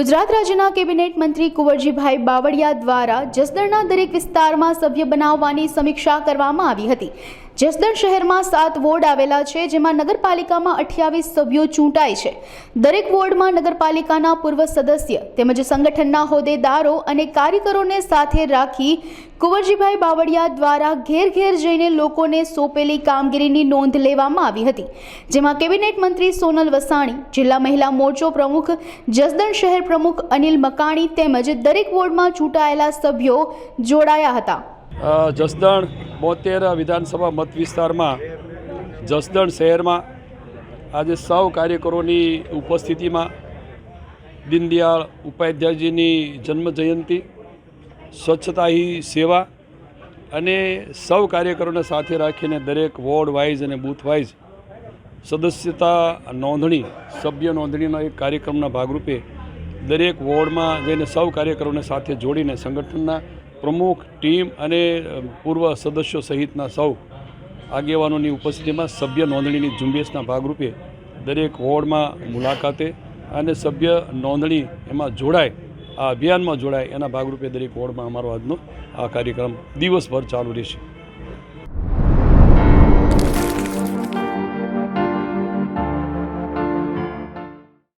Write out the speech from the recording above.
ગુજરાત રાજ્યના કેબિનેટ મંત્રી કુંવરજીભાઈ બાવળિયા દ્વારા જસદણના દરેક વિસ્તારમાં સભ્ય બનાવવાની સમીક્ષા કરવામાં આવી હતી. જસદણ શહેરમાં સાત વોર્ડ આવેલા છે, જેમાં નગરપાલિકામાં અઠ્યાવીસ સભ્યો ચૂંટાય છે. દરેક વોર્ડમાં નગરપાલિકાના પૂર્વ સદસ્ય તેમજ સંગઠનના હોદ્દેદારો અને કાર્યકરોને સાથે રાખી કુંવરજીભાઈ બાવળિયા દ્વારા ઘેર ઘેર જઈને લોકોને સોંપેલી કામગીરીની નોંધ લેવામાં આવી હતી, જેમાં કેબિનેટ મંત્રી સોનલ વસાણી, જિલ્લા મહિલા મોરચો પ્રમુખ, જસદણ શહેર પ્રમુખ અનિલ મકાણી તેમજ દરેક વોર્ડમાં ચૂંટાયેલા સભ્યો જોડાયા હતા. જસદણ બોતેર વિધાનસભા મત વિસ્તારમાં, જસદણ શહેરમાં આજે સૌ કાર્યકરોની ઉપસ્થિતિમાં દીનદયાળ ઉપાધ્યાયજીની જન્મ જયંતિ સ્વચ્છતા હી સેવા અને સૌ કાર્યકરોને સાથે રાખીને દરેક વોર્ડ વાઇઝ અને બૂથ વાઇઝ સદસ્યતા નોંધણી, સભ્ય નોંધણીના એક કાર્યક્રમના ભાગરૂપે દરેક વોર્ડમાં જઈને સૌ કાર્યકરોને સાથે જોડીને સંગઠનના પ્રમુખ, ટીમ અને પૂર્વ સદસ્યો સહિતના સૌ આગેવાનોની ઉપસ્થિતિમાં સભ્ય નોંધણીની ઝુંબેશના ભાગરૂપે દરેક વોર્ડમાં મુલાકાતે અને સભ્ય નોંધણી એમાં જોડાય આ અભિયાનમાં જોડાય એના ભાગરૂપે દરેક વોર્ડમાં અમારો આજનો આ કાર્યક્રમ દિવસભર ચાલુ રહેશે.